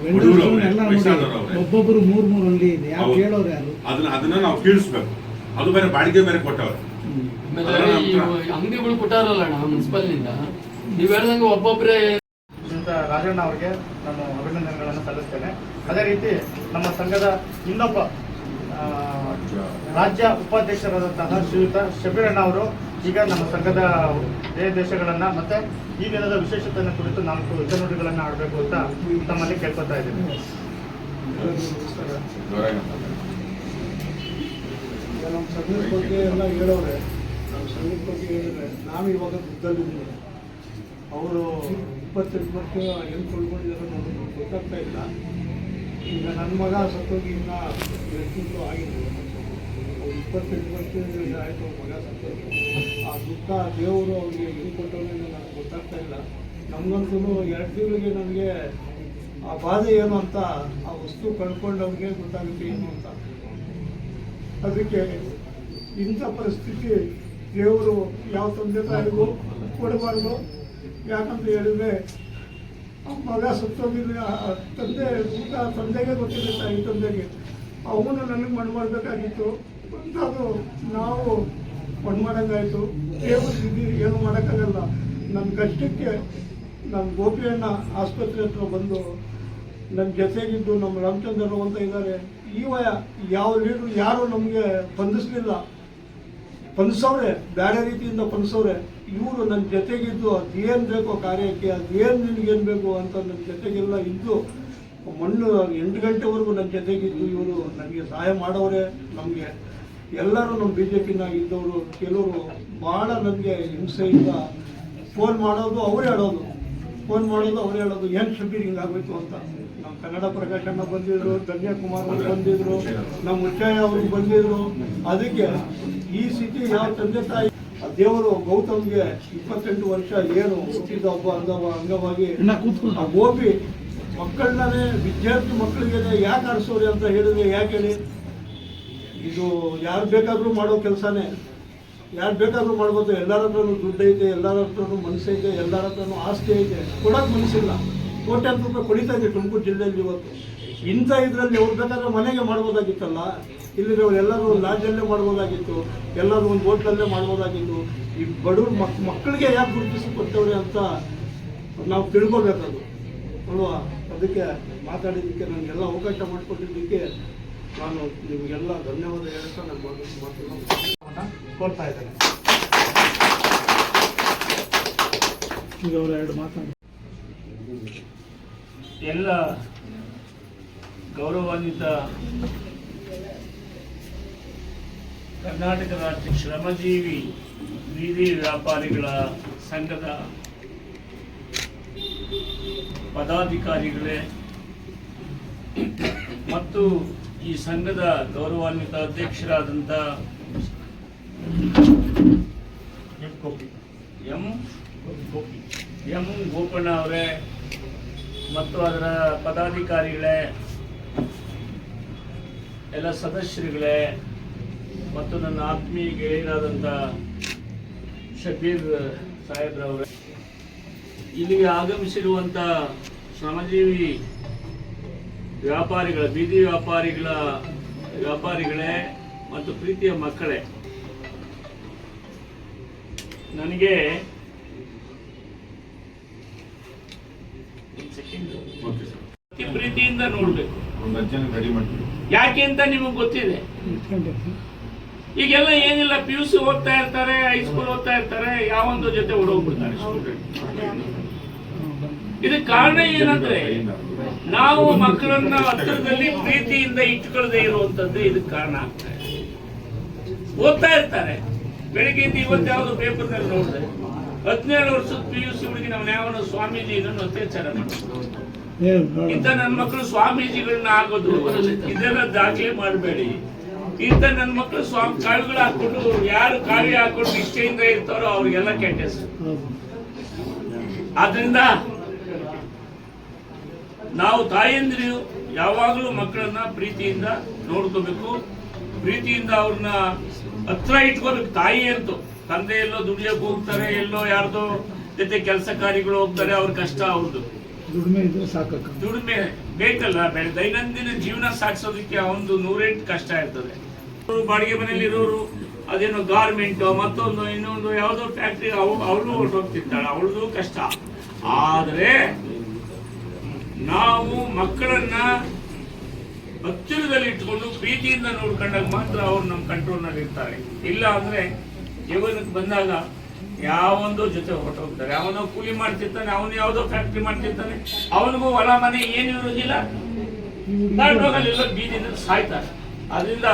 ಒಬ್ಬೊಬ್ರು ಮೂರ್ ಮೂರ್ ಅಂಗಡಿ ಇದೆ. ಯಾರು ಕೇಳೋರು ಯಾರು? ಅದನ್ನ ಅದನ್ನ ನಾವು ಕೀಳಿಸ್ಬೇಕು. ಅದು ಬೇರೆ ಬಾಡಿಗೆ ಬೇರೆ ಕೊಟ್ಟವ್ರು. ಅಂಗಡಿಗಳು ಕೊಟ್ಟಾರಲ್ಲ ಮುನ್ಸಿಪಲ್ನಿಂದ. ನೀವ್ ಹೇಳ್ದಂಗೆ ಒಬ್ಬೊಬ್ರೆ ಶ್ರೀಯುತ ರಾಜಣ್ಣ ಅವರಿಗೆ ನಾನು ಅಭಿನಂದನೆಗಳನ್ನು ಸಲ್ಲಿಸ್ತೇನೆ. ಅದೇ ರೀತಿ ನಮ್ಮ ಸಂಘದ ಇನ್ನೊಬ್ಬ ರಾಜ್ಯ ಉಪಾಧ್ಯಕ್ಷರಾದಂತಹ ಶ್ರೀಯುತ ಶಬೀರಣ್ಣ ಅವರು ಈಗ ನಮ್ಮ ಸಂಘದ ದೇಶ ದೇಶಗಳನ್ನ ಮತ್ತೆ ಈ ದಿನದ ವಿಶೇಷತೆಯನ್ನು ಕುರಿತು ನಾಲ್ಕು ನುಡಿಗಳನ್ನು ಆಡಬೇಕು ಅಂತ ತಮ್ಮಲ್ಲಿ ಕೇಳ್ಕೊತಾ ಇದ್ದೀನಿ. ನಮ್ಮ ಸಂಘದ ಬಗ್ಗೆ ಎಲ್ಲ ಹೇಳೋರೆ. ನಮ್ಮ ಸಂಘದ ಬಗ್ಗೆ ಹೇಳಿದ್ರೆ ನಾವು ಇವಾಗ ಅವರು ಇಪ್ಪತ್ತೆಂಟು ವರ್ಷ ಏನು ಕೊಂಡ್ಕೊಂಡಿದ್ದಾರೆ ನನಗೆ ಗೊತ್ತಾಗ್ತಾ ಇಲ್ಲ. ಈಗ ನನ್ನ ಮಗ ಸತ್ತೋಗಿ ಇನ್ನ ಎಷ್ಟು ತಿಂಗಳು ಆಗಿದೆ ಅವ್ರು ಇಪ್ಪತ್ತೆಂಟು ವರ್ಷ ಆಯಿತು ಮಗ ಸತ್ತೋಗಿ ಆ ದುಃಖ ದೇವರು ಅವ್ರಿಗೆ ಇದು ಕೊಟ್ಟವನೇ ನನಗೆ ಗೊತ್ತಾಗ್ತಾ ಇಲ್ಲ. ನಮಗಂತೂ ಎರಡು ತಿಂಗಳಿಗೆ ನನಗೆ ಆ ಬಾಧೆ ಏನು ಅಂತ, ಆ ವಸ್ತು ಕಳ್ಕೊಂಡವ್ರಿಗೆ ಗೊತ್ತಾಗುತ್ತೆ ಏನು ಅಂತ. ಅದಕ್ಕೆ ಇಂಥ ಪರಿಸ್ಥಿತಿ ದೇವರು ಯಾವ ತಂದೆ ತಾಯಿಗೂ ಕೊಡಬಾರ್ದು. ಯಾಕಂತ ಹೇಳಿದ್ರೆ ಮಗ ಸತ್ತೋಗಿದ್ರೆ ತಂದೆ, ಊಟ ತಂದೆಗೆ ಗೊತ್ತಿದೆ ತಾಯಿ ತಂದೆಗೆ. ಅವನು ನನಗೆ ಮಣ್ಣು ಮಾಡಬೇಕಾಗಿತ್ತು. ಅದು ನಾವು ಮಣ್ಣು ಮಾಡೋಂಗಾಯಿತು. ಏನು ವಿಧಿ ಏನು ಮಾಡೋಕ್ಕಾಗಲ್ಲ. ನನ್ನ ಕಷ್ಟಕ್ಕೆ ನಮ್ಮ ಗೋಪಿಯಣ್ಣ ಆಸ್ಪತ್ರೆ ಹತ್ರ ಬಂದು ನನ್ನ ಜೊತೆಗಿದ್ದು ನಮ್ಮ ರಾಮಚಂದ್ರರು ಅಂತ ಇದ್ದಾರೆ. ವಯ ಯಾವ ಲೀಡ್ರು ಯಾರು ನಮಗೆ ಬಂಧಿಸ್ಲಿಲ್ಲ. ಬಂಧಿಸವ್ರೆ, ಬೇರೆ ರೀತಿಯಿಂದ ಬಂಧಿಸವ್ರೆ. ಇವರು ನನ್ನ ಜೊತೆಗಿದ್ದು ಅದೇನು ಬೇಕೋ ಕಾರ್ಯಕ್ಕೆ ಅದೇನು ನಿನಗೇನು ಬೇಕು ಅಂತ ನನ್ನ ಜೊತೆಗೆಲ್ಲ ಇದ್ದು, ಮಣ್ಣು ಎಂಟು ಗಂಟೆವರೆಗೂ ನನ್ನ ಜೊತೆಗಿದ್ದು, ಇವರು ನನಗೆ ಸಹಾಯ ಮಾಡೋರೆ, ನಮಗೆ ಎಲ್ಲರೂ ನಮ್ಮ ಬಿ ಜೆ ಪಿನಾಗಿದ್ದವರು ಕೆಲವರು ಭಾಳ ನನಗೆ ಹಿಂಸೆಯಿಂದ ಫೋನ್ ಮಾಡೋದು ಅವರೇ ಹೇಳೋದು, ಫೋನ್ ಮಾಡೋದು ಅವರೇ ಹೇಳೋದು, ಏನು ಸುದ್ದಿ ಹಿಂಗೆ ಆಗಬೇಕು ಅಂತ. ನಮ್ಮ ಕನ್ನಡ ಪ್ರಕಾಶನ ಬಂದಿದ್ರು ಧನ್ಯಕುಮಾರ್ ಅವರು ಬಂದಿದ್ರು ನಮ್ಮ ಮುಚ್ಚಯ್ಯ ಅವರು ಬಂದಿದ್ರು, ಅದಕ್ಕೆ ಈ ಸ್ಥಿತಿ ಯಾವ ತಂದೆ ತಾಯಿ ಆ ದೇವರು ಗೌತಮ್ಗೆ ಇಪ್ಪತ್ತೆಂಟು ವರ್ಷ ಏನು ಹುಟ್ಟಿದ ಹಬ್ಬ ಅಂಗವ ಅಂಗವಾಗಿ ಆ ಗೋಪಿ ಮಕ್ಕಳನ್ನೇ ವಿದ್ಯಾರ್ಥಿ ಮಕ್ಕಳಿಗೆ ಯಾಕೆ ಆಡಿಸೋರಿ ಅಂತ ಹೇಳಿದ್ರೆ ಯಾಕೆ ಹೇಳಿ? ಇದು ಯಾರು ಬೇಕಾದರೂ ಮಾಡೋ ಕೆಲಸನೇ. ಯಾರು ಬೇಕಾದರೂ ಮಾಡ್ಬೋದು. ಎಲ್ಲರ ಹತ್ರನೂ ದುಡ್ಡು ಐತೆ ಎಲ್ಲರ ಹತ್ರನೂ ಮನಸ್ಸೈತೆ ಎಲ್ಲರ ಹತ್ರನೂ ಆಸ್ತಿ ಐತೆ ಕೊಡೋಕೆ ಮನಸ್ಸಿಲ್ಲ. ಕೋಟ್ಯಾಂತರ ರೂಪಾಯಿ ಕೊಡಿತಾ ಇದೆ ತುಮಕೂರು ಜಿಲ್ಲೆಯಲ್ಲಿ ಇವತ್ತು. ಇಂಥ ಇದರಲ್ಲಿ ಅವ್ರು ಬೇಕಾದ್ರೆ ಮನೆಗೆ ಮಾಡ್ಬೋದಾಗಿತ್ತಲ್ಲ? ಇಲ್ಲಿ ಎಲ್ಲರೂ ಲಾಡ್ಜಲ್ಲೇ ಮಾಡ್ಬೋದಾಗಿತ್ತು, ಎಲ್ಲರೂ ಒಂದು ಹೋಟ್ಲಲ್ಲೇ ಮಾಡ್ಬೋದಾಗಿತ್ತು. ಈ ಬಡವ್ರ ಮಕ್, ಮಕ್ಕಳಿಗೆ ಯಾಕೆ ಗುರುತಿಸಿ ಕೊಡ್ತವ್ರೆ ಅಂತ ನಾವು ತಿಳ್ಕೊಬೇಕದು ಅಲ್ವಾ? ಅದಕ್ಕೆ ಮಾತಾಡಿದ್ದಕ್ಕೆ ನನಗೆಲ್ಲ ಅವಕಾಶ ಮಾಡಿಕೊಟ್ಟಿದ್ದಕ್ಕೆ ನಾನು ನಿಮಗೆಲ್ಲ ಧನ್ಯವಾದ ಹೇಳ್ತಾ ನಾನು ಮಾತು, ಮಾತನ್ನು ಕೊಡ್ತಾ ಇದ್ದೇನೆ. ಈಗ ಎರಡು ಮಾತಾಡಿ. ಎಲ್ಲ ಗೌರವಾನ್ವಿತ ಕರ್ನಾಟಕ ರಾಜ್ಯ ಶ್ರಮಜೀವಿ ಬೀದಿ ವ್ಯಾಪಾರಿಗಳ ಸಂಘದ ಪದಾಧಿಕಾರಿಗಳೇ ಮತ್ತು ಈ ಸಂಘದ ಗೌರವಾನ್ವಿತ ಅಧ್ಯಕ್ಷರಾದಂಥ ಎಂ ಎಂ ಗೋಪಣ್ಣ ಅವರೇ ಮತ್ತು ಅದರ ಪದಾಧಿಕಾರಿಗಳೇ ಎಲ್ಲ ಸದಸ್ಯರುಗಳೇ ಮತ್ತು ನನ್ನ ಆತ್ಮೀಯ ಗೆಳೆಯರಾದಂಥ ಶಬೀರ್ ಸಾಹೇಬ್ರವರೇ ಇಲ್ಲಿಗೆ ಆಗಮಿಸಿರುವಂಥ ಶ್ರಮಜೀವಿ ವ್ಯಾಪಾರಿಗಳ ಬೀದಿ ವ್ಯಾಪಾರಿಗಳ ವ್ಯಾಪಾರಿಗಳೇ ಮತ್ತು ಪ್ರೀತಿಯ ಮಕ್ಕಳೇ ನನಗೆ ಒಂದ್ second. ಓಕೆ ಸರ್ ಅತಿ ಪ್ರೀತಿಯಿಂದ ನೋಡ್ಬೇಕು ಯಾಕೆ ಅಂತ ನಿಮಗೆ ಗೊತ್ತಿದೆ. ಈಗೆಲ್ಲ ಏನಿಲ್ಲ ಪಿ ಯು ಸಿ ಓದ್ತಾ ಇರ್ತಾರೆ ಹೈಸ್ಕೂಲ್ ಓದ್ತಾ ಇರ್ತಾರೆ, ಯಾವೊಂದು ಜೊತೆ ಓಡೋಗ್ಬಿಡ್ತಾರೆ ಇದಕ್ಕೆ ಕಾರಣ ಏನಂದ್ರೆ, ನಾವು ಮಕ್ಕಳನ್ನ ಹತ್ತಿರದಲ್ಲಿ ಪ್ರೀತಿಯಿಂದ ಇಟ್ಕೊಳ್ಳದೆ ಇರುವಂತದ್ದು ಇದಕ್ಕೆ ಕಾರಣ ಆಗ್ತಾ ಇದೆ. ಓದ್ತಾ ಇರ್ತಾರೆ. ಬೆಳಿಗ್ಗೆ ಇವತ್ತು ಯಾವ್ದು ಪೇಪರ್ನಲ್ಲಿ ನೋಡಿದ್ರೆ ಹದಿನೇಳು ವರ್ಷದ ಪಿ ಯು ಸಿ ಹುಡುಗಿ ನಾವು ಯಾವನ ಸ್ವಾಮೀಜಿ ಇದನ್ನು ಅತ್ಯಾಚಾರ ಮಾಡ್ತಾರೆ. ಇಂಥ ನನ್ನ ಮಕ್ಕಳು ಸ್ವಾಮೀಜಿಗಳನ್ನ ಆಗೋದು, ಇದೆಲ್ಲ ದಾಖಲೆ ಮಾಡಬೇಡಿ. ಇಂಥ ನನ್ನ ಮಕ್ಕಳು ಸ್ವಾಮಿ ಕಾಳುಗಳು ಹಾಕೊಂಡು ಯಾರು ಕಾಳಿ ಹಾಕೊಂಡು ನಿಷ್ಠೆಯಿಂದ ಇರ್ತಾರೋ ಅವ್ರಿಗೆಲ್ಲ ಕೆಟ್ಟ ಹೆಸರು. ಆದ್ರಿಂದ ನಾವು ತಾಯಿಯಂದ್ರಿಯು ಯಾವಾಗಲೂ ಮಕ್ಕಳನ್ನ ಪ್ರೀತಿಯಿಂದ ನೋಡ್ಕೋಬೇಕು. ಪ್ರೀತಿಯಿಂದ ಅವ್ರನ್ನ ಹತ್ರ ಇಟ್ಕೋಬೇಕು. ತಾಯಿ ಅಂತ ತಂದೆ ಎಲ್ಲೋ ದುಡಿಯೋಕೆ ಹೋಗ್ತಾರೆ ಎಲ್ಲೋ ಯಾರ್ದೋ ಜೊತೆ ಕೆಲಸ ಕಾರ್ಯಗಳು ಹೋಗ್ತಾರೆ ಅವ್ರ ಕಷ್ಟ ಅವ್ರದ್ದು. ದುಡಿಮೆ ಇದ್ರೆ ಸಾಕು ದುಡಿಮೆ ಬೇಕಲ್ಲ ದೈನಂದಿನ ಜೀವನ ಸಾಗಿಸೋದಕ್ಕೆ ಒಂದು ನೂರೆಂಟು ಕಷ್ಟ ಇರ್ತದೆ. ಬಾಡಿಗೆ ಮನೆಯಲ್ಲಿ ಇರೋರು, ಅದೇನೋ ಗಾರ್ಮೆಂಟ್ ಮತ್ತೊಂದು, ಇನ್ನೊಂದು ಯಾವುದೋ ಫ್ಯಾಕ್ಟ್ರಿ ಅವಳು ಹೊರಟೋಗ್ತಿರ್ತಾಳೆ ಅವಳದು ಕಷ್ಟ. ಆದರೆ ನಾವು ಮಕ್ಕಳನ್ನ ಹತ್ತಿರದಲ್ಲಿ ಇಟ್ಕೊಂಡು ಪ್ರೀತಿಯಿಂದ ನೋಡ್ಕೊಂಡಾಗ ಮಾತ್ರ ಅವ್ರು ನಮ್ಮ ಕಂಟ್ರೋಲ್ನಲ್ಲಿ ಇರ್ತಾರೆ. ಇಲ್ಲ ಅಂದ್ರೆ ಜೀವನಕ್ಕೆ ಬಂದಾಗ ಯಾವೊಂದು ಜೊತೆ ಹೊರಟೋಗ್ತಾರೆ. ಅವನು ಕೂಲಿ ಮಾಡ್ತಿರ್ತಾನೆ, ಅವನು ಯಾವುದೋ ಫ್ಯಾಕ್ಟ್ರಿ ಮಾಡ್ತಿರ್ತಾನೆ, ಅವನಿಗೂ ಹೊಲ, ಮನೆ ಏನು ಇರೋದಿಲ್ಲ ಬೀದಿನಲ್ಲಿ ಸಾಯ್ತಾರೆ. ಅದರಿಂದ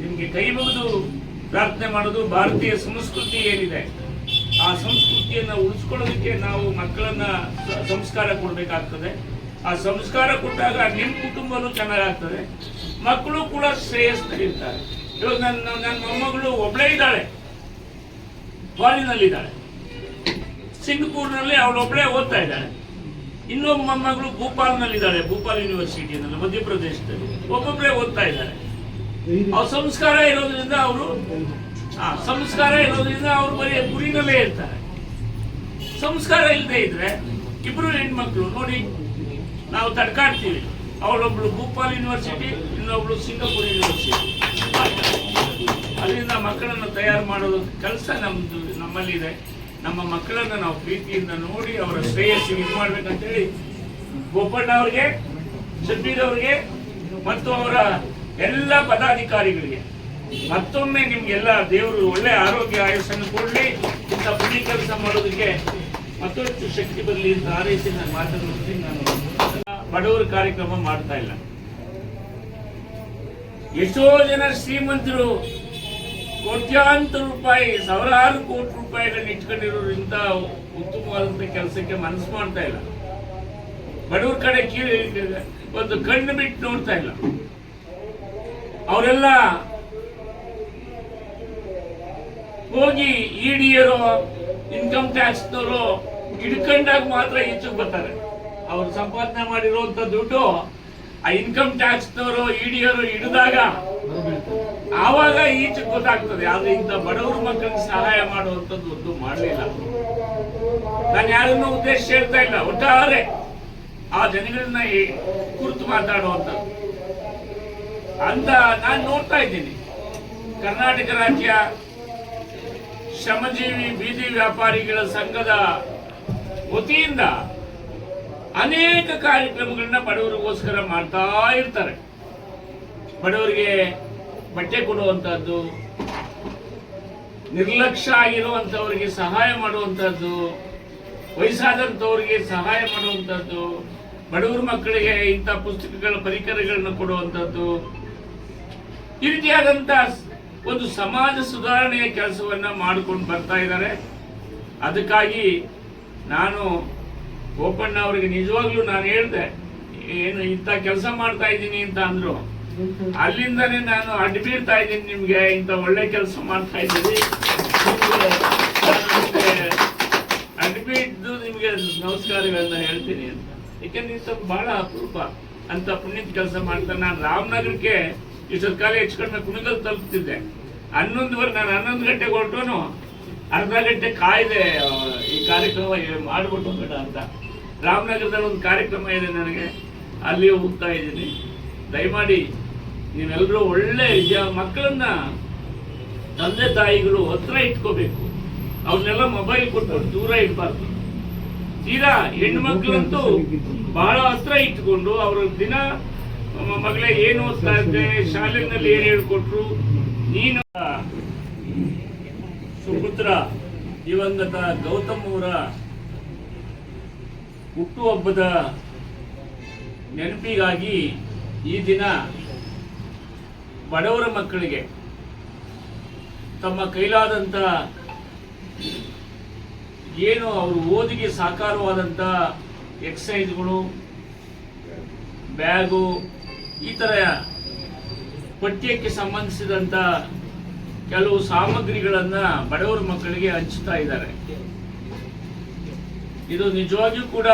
ನಿಮ್ಗೆ ಕೈ ಮುಗಿದು ಪ್ರಾರ್ಥನೆ ಮಾಡೋದು ಭಾರತೀಯ ಸಂಸ್ಕೃತಿ ಏನಿದೆ? ಆ ಸಂಸ್ಕೃತಿಯನ್ನ ಉಳಿಸ್ಕೊಳ್ಳೋದಕ್ಕೆ ನಾವು ಮಕ್ಕಳನ್ನ ಸಂಸ್ಕಾರ ಕೊಡಬೇಕಾಗ್ತದೆ. ಆ ಸಂಸ್ಕಾರ ಕೊಟ್ಟಾಗ ನಿಮ್ಮ ಕುಟುಂಬನೂ ಚೆನ್ನಾಗಾಗ್ತದೆ. ಮಕ್ಕಳು ಕೂಡ ಶ್ರೇಯಸ್ಸಲ್ಲಿರ್ತಾರೆ ಇವಾಗ ನನ್ನ ನನ್ನ ಮೊಮ್ಮಗಳು ಒಬ್ಬಳೇ ಇದ್ದಾಳೆ. ಫಾರಿನಲ್ಲಿದ್ದಾಳೆ ಸಿಂಗಪೂರ್ನಲ್ಲಿ ಅವಳೊಬ್ಬಳೇ ಓದ್ತಾ ಇದ್ದಾಳೆ. ಇನ್ನೊಬ್ಬ ಮೊಮ್ಮಗಳು ಭೂಪಾಲ್ನಲ್ಲಿದ್ದಾಳೆ, ಭೂಪಾಲ್ ಯೂನಿವರ್ಸಿಟಿನಲ್ಲಿ ಮಧ್ಯಪ್ರದೇಶದಲ್ಲಿ. ಒಬ್ಬೊಬ್ಬರೇ ಓದ್ತಾ ಇದ್ದಾರೆ. ಅವ್ರ ಸಂಸ್ಕಾರ ಇರೋದ್ರಿಂದ ಅವರು ಸಂಸ್ಕಾರ ಇರೋದ್ರಿಂದ ಅವ್ರು ಬರೀ ಗುರಿನಲ್ಲೇ ಇರ್ತಾರೆ. ಸಂಸ್ಕಾರ ಇಲ್ಲದೆ ಇದ್ರೆ ಇಬ್ರು ಹೆಣ್ಮಕ್ಳು ನೋಡಿ ನಾವು ತಡ್ಕಾಡ್ತೀವಿ. ಅವಳೊಬ್ಳು ಭೂಪಾಲ್ ಯೂನಿವರ್ಸಿಟಿ, ಇನ್ನೊಬ್ಳು ಸಿಂಗಾಪುರ್ ಯೂನಿವರ್ಸಿಟಿ. ಅಲ್ಲಿಂದ ಮಕ್ಕಳನ್ನು ತಯಾರು ಮಾಡೋದು ಕೆಲಸ ನಮ್ಮದು ನಮ್ಮಲ್ಲಿದೆ. ನಮ್ಮ ಮಕ್ಕಳನ್ನ ನಾವು ಪ್ರೀತಿಯಿಂದ ನೋಡಿ ಅವರ ಶ್ರೇಯಸ್ಸು ಇದು ಮಾಡ್ಬೇಕಂತೇಳಿ ಗೋಪಣ್ಣ ಅವ್ರಿಗೆ ಶಬೀರ್ ಅವ್ರಿಗೆ ಮತ್ತು ಅವರ ಎಲ್ಲ ಪದಾಧಿಕಾರಿಗಳಿಗೆ. ಮತ್ತೊಮ್ಮೆ ನಿಮ್ಗೆಲ್ಲ ದೇವರು ಒಳ್ಳೆ ಆರೋಗ್ಯ ಆಯುಷನ್ನು ಕೊಡಲಿ. ಇಂಥ ಪುಣ್ಯ ಕೆಲಸ ಮಾಡೋದಕ್ಕೆ ಮತ್ತಷ್ಟು ಶಕ್ತಿ ಬರಲಿ ಅಂತ ಆರೈಸಿ ನಾನು ಮಾತನಾಡ್ತೀನಿ ನಾನು ಬಡವರ ಕಾರ್ಯಕ್ರಮ ಮಾಡ್ತಾ ಇಲ್ಲ. ಎಷ್ಟೋ ಜನ ಶ್ರೀಮಂತರು ಕೋಟ್ಯಾಂತರ ರೂಪಾಯಿ, ಸಾವಿರಾರು ಕೋಟಿ ರೂಪಾಯಿಗಳನ್ನ ಇಟ್ಕೊಂಡಿರೋದ್ರಿಂದ ಉತ್ತಮವಾದಂಥ ಕೆಲಸಕ್ಕೆ ಮನಸ್ಸು ಮಾಡ್ತಾ ಇಲ್ಲ. ಬಡವ್ರ ಕಡೆ ಕೀಳಿ ಒಂದು ಕಣ್ಣು ಬಿಟ್ಟು ನೋಡ್ತಾ ಇಲ್ಲ. ಅವರೆಲ್ಲ ಹೋಗಿ ಇಡಿಯರು ಇನ್ಕಮ್ ಟ್ಯಾಕ್ಸ್ನವರು ಹಿಡ್ಕೊಂಡಾಗ ಮಾತ್ರ ಈಚೆಗೆ ಬರ್ತಾರೆ. ಅವ್ರು ಸಂಪಾದನೆ ಮಾಡಿರುವಂತ ದುಡ್ಡು ಆ ಇನ್ಕಮ್ ಟ್ಯಾಕ್ಸ್ನವರು ಇಡಿಯರು ಹಿಡಿದಾಗ ಆವಾಗ ಈಚೆ ಗೊತ್ತಾಗ್ತದೆ. ಆದ್ರೆ ಇಂಥ ಬಡವರ ಮಕ್ಕಳಿಗೆ ಸಹಾಯ ಮಾಡುವಂಥದ್ದು ಒಂದು ಮಾಡಲಿಲ್ಲ. ನಾನು ಯಾರನ್ನು ಉದ್ದೇಶ ಹೇಳ್ತಾ ಇಲ್ಲ. ಒಟ್ಟಾರೆ ಆ ಜನಗಳನ್ನ ಕುರಿತು ಮಾತಾಡುವಂಥದ್ದು. ಅಂತ ನಾನು ನೋಡ್ತಾ ಇದ್ದೀನಿ. ಕರ್ನಾಟಕ ರಾಜ್ಯ ಶ್ರಮಜೀವಿ ಬೀದಿ ವ್ಯಾಪಾರಿಗಳ ಸಂಘದ ವತಿಯಿಂದ ಅನೇಕ ಕಾರ್ಯಕ್ರಮಗಳನ್ನ ಬಡವರಿಗೋಸ್ಕರ ಮಾಡ್ತಾ ಇರ್ತಾರೆ. ಬಡವರಿಗೆ ಬಟ್ಟೆ ಕೊಡುವಂತಹದ್ದು, ನಿರ್ಲಕ್ಷ್ಯ ಆಗಿರುವಂತವರಿಗೆ ಸಹಾಯ ಮಾಡುವಂತಹದ್ದು ವಯಸ್ಸಾದಂಥವ್ರಿಗೆ ಸಹಾಯ ಮಾಡುವಂತಹದ್ದು, ಬಡವರ ಮಕ್ಕಳಿಗೆ ಇಂಥ ಪುಸ್ತಕಗಳ ಪರಿಕರಗಳನ್ನು ಕೊಡುವಂಥದ್ದು ಈ ರೀತಿಯಾದಂಥ ಒಂದು ಸಮಾಜ ಸುಧಾರಣೆಯ ಕೆಲಸವನ್ನ ಮಾಡಿಕೊಂಡು ಬರ್ತಾ ಇದ್ದಾರೆ. ಅದಕ್ಕಾಗಿ ನಾನು ಓಪಣ್ಣ ಅವರಿಗೆ ನಿಜವಾಗ್ಲೂ ನಾನು ಹೇಳಿದೆ, ಏನು ಇಂಥ ಕೆಲಸ ಮಾಡ್ತಾ ಇದ್ದೀನಿ ಅಂತ ಅಂದ್ರು. ಅಲ್ಲಿಂದನೇ ನಾನು ಅಡ್ಬೀರ್ತಾ ಇದ್ದೀನಿ ನಿಮ್ಗೆ, ಇಂಥ ಒಳ್ಳೆ ಕೆಲಸ ಮಾಡ್ತಾ ಇದ್ದೀನಿ ಅಡ್ಬಿಟ್ಟು ನಿಮ್ಗೆ ನಮಸ್ಕಾರಗಳನ್ನ ಹೇಳ್ತೀನಿ ಅಂತ. ಯಾಕಂದ್ರೆ ಇಂಥ ಬಹಳ ಅಪರೂಪ ಅಂತ ಪುಣ್ಯದ ಕೆಲಸ ಮಾಡ್ತಾ ನಾನು ರಾಮನಗರಕ್ಕೆ ಇಷ್ಟೊತ್ತು ಕಾಲ ಹೆಚ್ಚು ಕುಣಿಗಲ್ ತಲುಪ್ತಿದ್ದೆ. ಹನ್ನೊಂದುವರೆ ನಾನು ಹನ್ನೊಂದು ಗಂಟೆಗೆ ಹೊರಟೋನು ಅರ್ಧ ಗಂಟೆ ಕಾಯ್ದೆ ಈ ಕಾರ್ಯಕ್ರಮ ಮಾಡಿಬಿಟ್ಟು ಬೇಡ ಅಂತ. ರಾಮನಗರದಲ್ಲಿ ಒಂದು ಕಾರ್ಯಕ್ರಮ ಇದೆ ನನಗೆ ಅಲ್ಲಿ ಹೋಗ್ತಾ ಇದ್ದೀನಿ. ದಯಮಾಡಿ ನೀವೆಲ್ಲರೂ ಒಳ್ಳೆ ಮಕ್ಕಳನ್ನ ತಂದೆ ತಾಯಿಗಳು ಹತ್ರ ಇಟ್ಕೋಬೇಕು. ಅವ್ರನ್ನೆಲ್ಲ ಮೊಬೈಲ್ ಕೊಟ್ಟು ದೂರ ಇಡಬಾರ್ದು. ತೀರಾ ಹೆಣ್ಣು ಮಕ್ಕಳಂತೂ ಬಹಳ ಹತ್ರ ಇಟ್ಕೊಂಡು ಅವ್ರ ದಿನ ಮಗಳೇ ಏನು ಓದ್ತಾ ಇದ್ದೆ ಶಾಲೆನಲ್ಲಿ ಏನು ಹೇಳ್ಕೊಟ್ರು? ನೀನು ಸುಪುತ್ರ, ದಿವಂಗತ ಗೌತಮ್ ಅವರ ಹುಟ್ಟುಹಬ್ಬದ ನೆನಪಿಗಾಗಿ ಈ ದಿನ ಬಡವರ ಮಕ್ಕಳಿಗೆ ತಮ್ಮ ಕೈಲಾದಂಥ ಏನು ಅವರು ಓದಿಗೆ ಸಾಕಾರವಾದಂಥ ಎಕ್ಸಸೈಸ್ಗಳು ಬ್ಯಾಗು ಈ ತರ ಪಠ್ಯಕ್ಕೆ ಸಂಬಂಧಿಸಿದಂತ ಕೆಲವು ಸಾಮಗ್ರಿಗಳನ್ನ ಬಡವರ ಮಕ್ಕಳಿಗೆ ಹಂಚುತ್ತಾ ಇದ್ದಾರೆ. ಇದು ನಿಜವಾಗಿಯೂ ಕೂಡ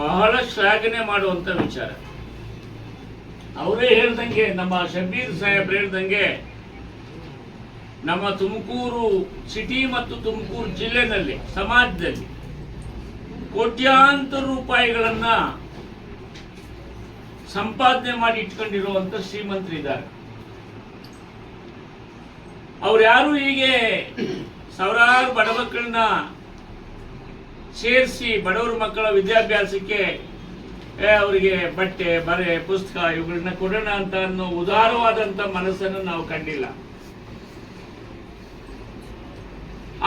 ಬಹಳ ಶ್ಲಾಘನೆ ಮಾಡುವಂತ ವಿಚಾರ. ಅವರೇ ಹೇಳ್ದಂಗೆ, ನಮ್ಮ ಶಬೀರ್ ಸಾಹೇಬ್ ಹೇಳ್ದಂಗೆ, ನಮ್ಮ ತುಮಕೂರು ಸಿಟಿ ಮತ್ತು ತುಮಕೂರು ಜಿಲ್ಲೆನಲ್ಲಿ, ಸಮಾಜದಲ್ಲಿ ಕೋಟ್ಯಾಂತರ ರೂಪಾಯಿಗಳನ್ನ ಸಂಪಾದನೆ ಮಾಡಿ ಇಟ್ಕೊಂಡಿರುವಂತ ಶ್ರೀಮಂತರಿದ್ದಾರೆ ಅವ್ರು ಯಾರು ಹೀಗೆ ಸಾವಿರಾರು ಬಡ ಮಕ್ಕಳನ್ನ ಸೇರಿಸಿ ಬಡವರ ಮಕ್ಕಳ ವಿದ್ಯಾಭ್ಯಾಸಕ್ಕೆ ಅವರಿಗೆ ಬಟ್ಟೆ, ಬರೆ, ಪುಸ್ತಕ ಇವುಗಳನ್ನ ಕೊಡೋಣ ಅಂತ ಅನ್ನೋ ಉದಾರವಾದಂತ ಮನಸ್ಸನ್ನು ನಾವು ಕಂಡಿಲ್ಲ.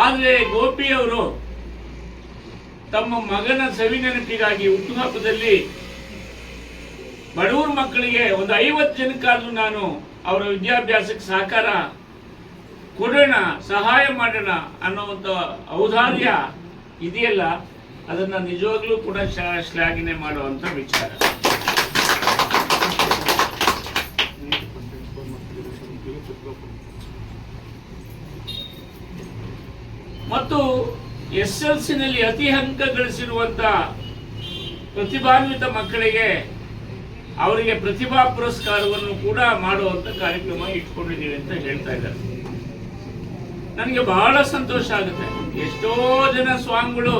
ಆದ್ರೆ ಗೋಪಿಯವರು ತಮ್ಮ ಮಗನ ಸವಿ ನೆನಪಿಗಾಗಿ ಹುಟ್ಟುಹಬ್ಬದಲ್ಲಿ ಬಡವರ ಮಕ್ಕಳಿಗೆ ಒಂದು ಐವತ್ತು ಜನಕ್ಕಾದ್ರೂ ನಾನು ಅವರ ವಿದ್ಯಾಭ್ಯಾಸಕ್ಕೆ ಸಹಕಾರ, ಕೊಡೋಣ, ಸಹಾಯ ಮಾಡೋಣ ಅನ್ನುವಂಥ ಔದಾರ್ಯ ಇದೆಯಲ್ಲ, ಅದನ್ನು ನಿಜವಾಗ್ಲೂ ಕೂಡ ಶ್ಲಾಘನೆ ಮಾಡುವಂಥ ವಿಚಾರ. ಮತ್ತು ಎಸ್ ಎಲ್ ಸಿನಲ್ಲಿ ಅತಿ ಅಂಕ ಗಳಿಸಿರುವಂಥ ಪ್ರತಿಭಾನ್ವಿತ ಮಕ್ಕಳಿಗೆ ಅವರಿಗೆ ಪ್ರತಿಭಾ ಪುರಸ್ಕಾರವನ್ನು ಕೂಡ ಮಾಡುವಂತ ಕಾರ್ಯಕ್ರಮ ಇಟ್ಕೊಂಡಿದ್ದೀವಿ ಅಂತ ಹೇಳ್ತಾ ಇದ್ದಾರೆ. ನನಗೆ ಬಹಳ ಸಂತೋಷ ಆಗುತ್ತೆ. ಎಷ್ಟೋ ಜನ ಸ್ವಾಮಿಗಳು.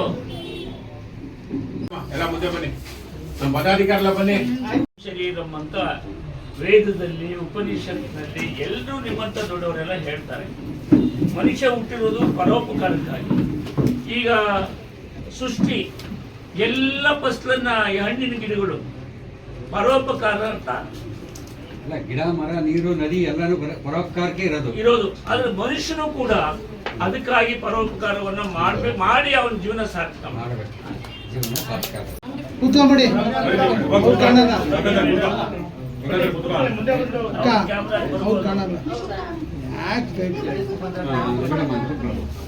ಎಲ್ಲ ಮುಂದೆ ಬನ್ನಿ. ನಮ್ಮ ಪದಾಧಿಕಾರಲ್ಲ ಬನ್ನಿ. ಶರೀರಂ ಅಂತ ವೇದದಲ್ಲಿ ಉಪನಿಷತ್ನಲ್ಲಿ ಎಲ್ಲರೂ ನಿಮ್ಮಂತ ದೊಡ್ಡವರೆಲ್ಲ ಹೇಳ್ತಾರೆ. ಮನುಷ್ಯ ಹುಟ್ಟಿರೋದು ಪರೋಪಕಾರಕ್ಕಾಗಿ. ಈಗ ಸೃಷ್ಟಿ ಎಲ್ಲ ಫಸಲನ್ನ ಈ ಹಣ್ಣಿನ ಗಿಡಗಳು. ಪರೋಪಕಾರ ಅಂತ. ಅಲ್ಲ ಗಿಡ ಮರ ನೀರು ನದಿ ಎಲ್ಲಾನು ಪರೋಪಕಾರಕ್ಕೆ ಇರೋದು. ಇರೋದು. ಆದ್ರೆ ಮನುಷ್ಯನು ಕೂಡ ಅದಕ್ಕಾಗಿ ಪರೋಪಕಾರವನ್ನ ಮಾಡ್ಬೇಕು ಮಾಡಿ ಅವನ ಜೀವನ ಸಾರ್ಥಕ ಮಾಡಬೇಕು. ಜೀವನ ಸಾರ್ಥಕ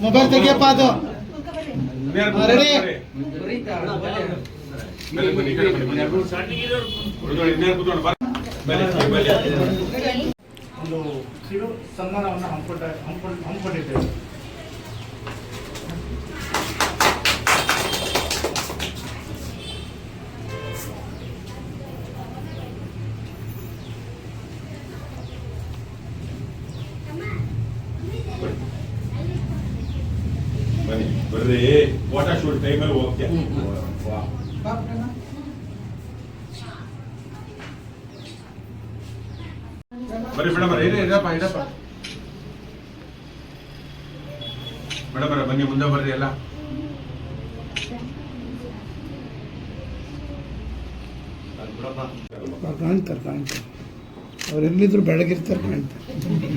ಮೊಬೈಲ್ ತೆಗಿಯಪ್ಪ ಅದು. ರೆಡಿ? ಒಂದು ಕಿರು ಸನ್ಮಾನವನ್ನು ಹಮ್ಮಿಕೊಂಡ್ ಹಮ್ಮಿಕೊಂಡಿದ್ದೇವೆ ಬನ್ನಿ ಬರ್ರಿ ಫೋಟೋ ಶೂಟ್ ಟೈಮಲ್ಲಿ ಹೋಗ್ತೀಯ ಬರ್ರಿ ಮೇಡಮ್ ಏನೇ ಇದಪ್ಪ ಇದಪ್ಪ ಮೇಡಮ್ ಬನ್ನಿ ಮುಂದೆ ಬರ್ರಿ ಎಲ್ಲ ಕಾಣ್ತಾರೆ ಎಲ್ಲಿದ್ರು ಬೆಳಗಿರ್ತಾರೆ ಕಾಣ್ತಾರೆ